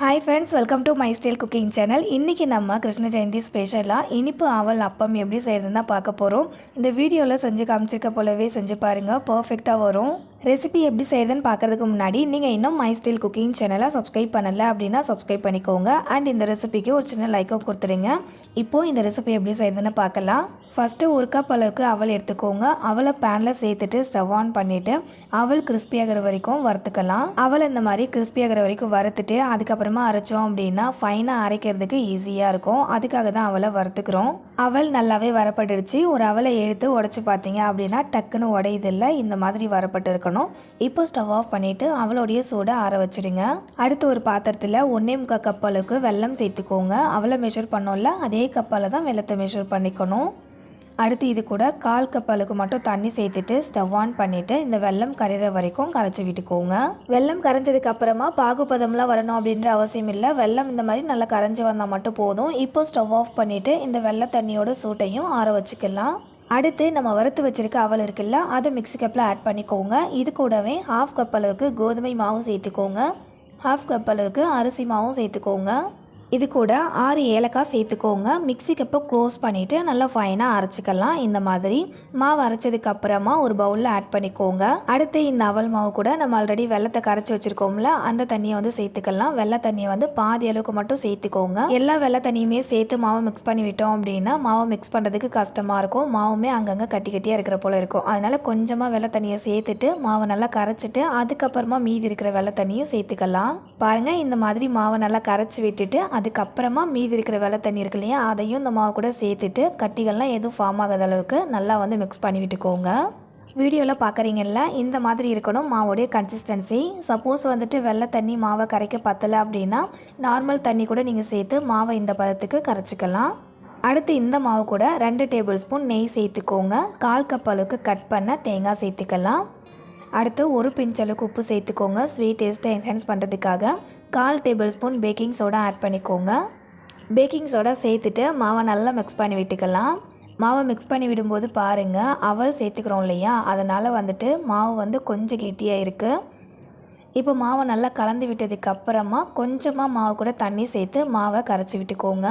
Hi friends welcome to my style cooking channel இன்றைக்கி நம்ம கிருஷ்ண ஜெயந்தி ஸ்பெஷலாக இனிப்பு ஆவல் அப்பம் எப்படி செய்கிறதுன்னு தான் பார்க்க போகிறோம் இந்த வீடியோவில் செஞ்சு காமிச்சிருக்க போலவே செஞ்சு பாருங்கள் பர்ஃபெக்டாக வரும். ரெசிபி எப்படி செய்கிறதுன்னு பார்க்குறதுக்கு முன்னாடி நீங்கள் இன்னும் மை ஸ்டைல் குக்கிங் சேனலை சப்ஸ்கிரைப் பண்ணலை அப்படின்னா சப்ஸ்கிரைப் பண்ணிக்கோங்க. அண்ட் இந்த ரெசிபிக்கு ஒரு சின்ன லைக்கோ கொடுத்துருங்க இப்போது இந்த ரெசிபி எப்படி செய்கிறதுன்னு பார்க்கலாம். ஃபஸ்ட்டு ஒரு கப் அளவுக்கு அவல் எடுத்துக்கோங்க. அவளை பேனில் சேர்த்துட்டு ஸ்டவ் ஆன் பண்ணிவிட்டு அவல் கிறிஸ்பியாகிற வரைக்கும் வறுத்துக்கலாம். அவல் இந்த மாதிரி crispy வரைக்கும் வறுத்துட்டு அதுக்கப்புறமா அரைச்சோம் அப்படின்னா ஃபைனாக அரைக்கிறதுக்கு ஈஸியாக இருக்கும். அதுக்காக தான் அவளை வறுத்துக்கிறோம். அவல் நல்லாவே வரப்பட்டுடுச்சு ஒரு அவலை எடுத்து உடச்சி பார்த்தீங்க அப்படின்னா டக்குன்னு உடையதில்லை. இந்த மாதிரி வரப்பட்டு இருக்கணும் இப்போ ஸ்டவ் ஆஃப் பண்ணிவிட்டு அவளுடைய சூடை ஆற வச்சிடுங்க. அடுத்து ஒரு பாத்திரத்தில் ஒன்றே முக்கால் கப் அளவுக்கு வெல்லம் சேர்த்துக்கோங்க. அவளை மெஷர் பண்ணோம்ல அதே கப்பால் தான் வெள்ளத்தை மெஷர் பண்ணிக்கணும். அடுத்து இது கூட கால் கப் அளவுக்கு மட்டும் தண்ணி சேர்த்துட்டு ஸ்டவ் ஆன் பண்ணிவிட்டு இந்த வெள்ளம் கரையிற வரைக்கும் கரைச்சி விட்டுக்கோங்க. வெள்ளம் கரைஞ்சதுக்கு அப்புறமா பாகுபதம்லாம் வரணும் அப்படின்ற அவசியம் இல்லை. வெள்ளம் இந்த மாதிரி நல்லா கரைஞ்சி வந்தால் மட்டும் போதும். இப்போ ஸ்டவ் ஆஃப் பண்ணிவிட்டு இந்த வெள்ளை தண்ணியோட சூட்டையும் ஆற வச்சுக்கலாம். அடுத்து நம்ம வறுத்து வச்சிருக்க அவல் இருக்குல்ல அதை மிக்ஸி கப்பில் ஆட் பண்ணிக்கோங்க. இது கூடவே ஹாஃப் கப் அளவுக்கு கோதுமை மாவும் சேர்த்துக்கோங்க. ஹாஃப் கப் அளவுக்கு அரிசி மாவும் சேர்த்துக்கோங்க. இது கூட ஆறு ஏலக்காய் சேர்த்துக்கோங்க. மிக்சி கப்பை க்ளோஸ் பண்ணிவிட்டு நல்லா ஃபைனாக அரைச்சிக்கலாம். இந்த மாதிரி மாவு அரைச்சதுக்கு அப்புறமா ஒரு பவுலில் ஆட் பண்ணிக்கோங்க. அடுத்து இந்த அவல் மாவு கூட நம்ம ஆல்ரெடி வெள்ளத்தை கரைச்சி வச்சுருக்கோம்ல அந்த தண்ணியை வந்து சேர்த்துக்கலாம். வெள்ளை தண்ணியை வந்து பாதி அளவுக்கு மட்டும் சேர்த்துக்கோங்க. எல்லா வெள்ளை தண்ணியுமே சேர்த்து மாவை மிக்ஸ் பண்ணி விட்டோம் அப்படின்னா மாவை மிக்ஸ் பண்ணுறதுக்கு கஷ்டமாக இருக்கும். மாவுமே அங்கங்கே கட்டி கட்டியாக இருக்கிற போல் இருக்கும். அதனால் கொஞ்சமாக வெள்ளை தண்ணியை சேர்த்துட்டு மாவை நல்லா கரைச்சிட்டு அதுக்கப்புறமா மீதி இருக்கிற வெள்ளை தண்ணியும் சேர்த்துக்கலாம். பாருங்கள் இந்த மாதிரி மாவை நல்லா கரைச்சி விட்டுட்டு அதுக்கப்புறமா மீதி இருக்கிற வெள்ளை தண்ணி இருக்கு இல்லையா அதையும் இந்த மாவு கூட சேர்த்துட்டு கட்டிகள்லாம் எதுவும் ஃபார்ம் ஆகாத அளவுக்கு நல்லா வந்து மிக்ஸ் பண்ணி விட்டுக்கோங்க. வீடியோவில் பார்க்குறீங்கல்ல இந்த மாதிரி இருக்கணும் மாவோடைய கன்சிஸ்டன்சி சப்போஸ் வந்துட்டு வெள்ளை தண்ணி மாவை கரைக்க பத்தலை அப்படின்னா நார்மல் தண்ணி கூட நீங்கள் சேர்த்து மாவை இந்த பதத்துக்கு கரைச்சிக்கலாம். அடுத்து இந்த மாவு கூட ரெண்டு டேபிள் ஸ்பூன் நெய் சேர்த்துக்கோங்க. கால் கப் அளவுக்கு கட் பண்ண தேங்காய் சேர்த்துக்கலாம். அடுத்து ஒரு பிஞ்சளவுக்கு உப்பு சேர்த்துக்கோங்க. ஸ்வீட் டேஸ்ட்டை என்ஹான்ஸ் பண்ணுறதுக்காக கால் tablespoon baking soda add பண்ணிக்கோங்க. பேக்கிங் சோடா சேர்த்துட்டு மாவை நல்லா மிக்ஸ் பண்ணி விட்டுக்கலாம். மாவை மிக்ஸ் பண்ணி விடும்போது பாருங்கள் அவல் சேர்த்துக்கிறோம் இல்லையா? அதனால் வந்துட்டு மாவு வந்து கொஞ்சம் கெட்டியாக இருக்குது இப்போ மாவை நல்லா கலந்து விட்டதுக்கப்புறமா கொஞ்சமாக மாவு கூட தண்ணி சேர்த்து மாவை கரைச்சி விட்டுக்கோங்க.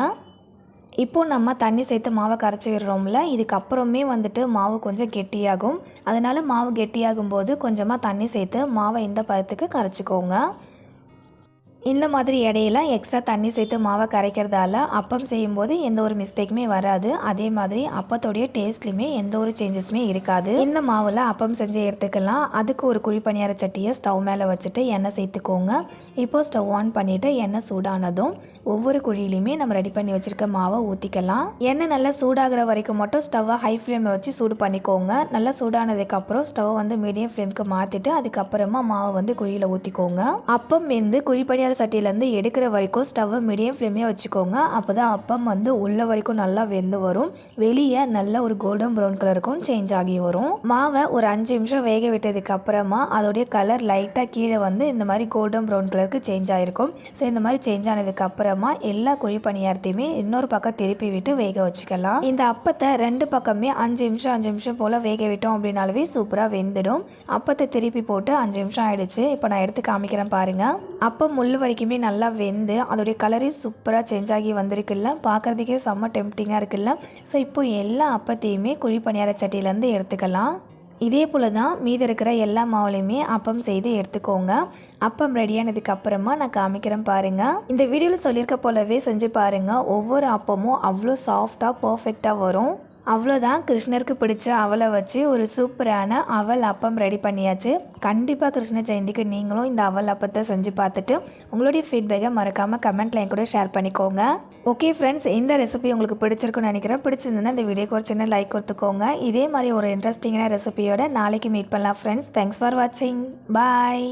இப்போ நம்ம தண்ணி சேர்த்து மாவை கரைச்சி விடுறோம்ல இதுக்கப்புறமே வந்துட்டு மாவு கொஞ்சம் கெட்டியாகும். அதனால் மாவு கெட்டியாகும் போது கொஞ்சமாக தண்ணி சேர்த்து மாவை இந்த பதத்துக்கு கரைச்சிக்கோங்க. இந்த மாதிரி இடையில எக்ஸ்ட்ரா தண்ணி சேர்த்து மாவை கரைக்கிறதால அப்பம் செய்யும்போது எந்த ஒரு மிஸ்டேக்குமே வராது. அதே மாதிரி அப்பத்தோடைய டேஸ்ட்லையுமே எந்த ஒரு சேஞ்சஸுமே இருக்காது. இந்த மாவில் அப்பம் செஞ்சு எடுத்துக்கலாம். அதுக்கு ஒரு குழி பணியார சட்டியை ஸ்டவ் மேலே வச்சுட்டு எண்ணெய் சேர்த்துக்கோங்க. இப்போ ஸ்டவ் ஆன் பண்ணிவிட்டு எண்ணெய் சூடானதும் ஒவ்வொரு குழியிலையுமே நம்ம ரெடி பண்ணி வச்சுருக்க மாவை ஊற்றிக்கலாம் எண்ணெய் நல்லா சூடாகிற வரைக்கும் மட்டும் ஸ்டவ்வை ஹை ஃப்ளேமில் வச்சு சூடு பண்ணிக்கோங்க. நல்லா சூடானதுக்கப்புறம் ஸ்டவ் வந்து மீடியம் ஃப்ளேமுக்கு மாற்றிட்டு அதுக்கப்புறமா மாவை வந்து குழியில் ஊற்றிக்கோங்க அப்பம் வெந்து குழி சட்டியிலேருந்து எடுக்கிற வரைக்கும் ஸ்டவ்வை மீடியம் ஃப்ளேமே வச்சுக்கோங்க. அப்போ தான் அப்பம் வந்து உள்ள வரைக்கும் நல்லா வெந்து வரும். வெளியே நல்ல ஒரு கோல்டன் ப்ரௌன் கலருக்கும் சேஞ்ச் ஆகி வரும். மாவை ஒரு அஞ்சு நிமிஷம் வேக விட்டதுக்கு அப்புறமா அதோடைய கலர் லைட்டாக கீழே வந்து இந்த மாதிரி கோல்டன் ப்ரௌன் கலருக்கு சேஞ்ச் ஆகிருக்கும் ஸோ இந்த மாதிரி சேஞ்ச் ஆனதுக்கு அப்புறமா எல்லா குழி பணியாரத்தையுமே இன்னொரு பக்கம் திருப்பி விட்டு வேக வச்சுக்கலாம். இந்த அப்பத்தை ரெண்டு பக்கமே அஞ்சு நிமிஷம் அஞ்சு நிமிஷம் போல் வேக விட்டோம் அப்படின்னாலவே சூப்பராக வெந்துடும். அப்பத்தை திருப்பி போட்டு அஞ்சு நிமிஷம் ஆயிடுச்சு. இப்போ நான் எடுத்து காமிக்கிறேன் பாருங்க. அப்பம் முள் வரைக்குமே நல்லா வெந்து அதோடைய கலரே சூப்பராக சேஞ்ச் ஆகி வந்திருக்குல்ல பார்க்குறதுக்கே செம்ம டெம்டிங்காக இருக்குல்ல ஸோ இப்போ எல்லா அப்பத்தையுமே குழி பணியார சட்டியிலேருந்து எடுத்துக்கலாம். இதே போல் தான் மீதி இருக்கிற எல்லா மாவுலையுமே அப்பம் செய்து எடுத்துக்கோங்க. அப்பம் ரெடியானதுக்கு அப்புறமா நான் காமிக்கிறேன் பாருங்கள் இந்த வீடியோவில் சொல்லியிருக்க போலவே செஞ்சு பாருங்கள் ஒவ்வொரு அப்பமும் அவ்வளோ சாஃப்டாக பர்ஃபெக்டாக வரும். அவ்வளோதான் கிருஷ்ணருக்கு பிடிச்ச அவலை வச்சு ஒரு சூப்பரான அவல் அப்பம் ரெடி பண்ணியாச்சு. கண்டிப்பாக கிருஷ்ண ஜெயந்திக்கு நீங்களும் இந்த அவல் அப்பத்தை செஞ்சு பார்த்துட்டு உங்களுடைய ஃபீட்பேக்கை மறக்காமல் கமெண்ட்டில் என் கூட ஷேர் பண்ணிக்கோங்க. ஓகே ஃப்ரெண்ட்ஸ் இந்த ரெசிபி உங்களுக்கு பிடிச்சிருக்குன்னு நினைக்கிறேன். பிடிச்சிருந்ததுன்னா இந்த வீடியோக்கு ஒரு சின்ன லைக் கொடுத்துக்கோங்க. இதே மாதிரி ஒரு இன்ட்ரெஸ்டிங்கான ரெசிபியோட நாளைக்கு மீட் பண்ணலாம் ஃப்ரெண்ட்ஸ் தேங்க்ஸ் ஃபார் வாட்சிங் பாய்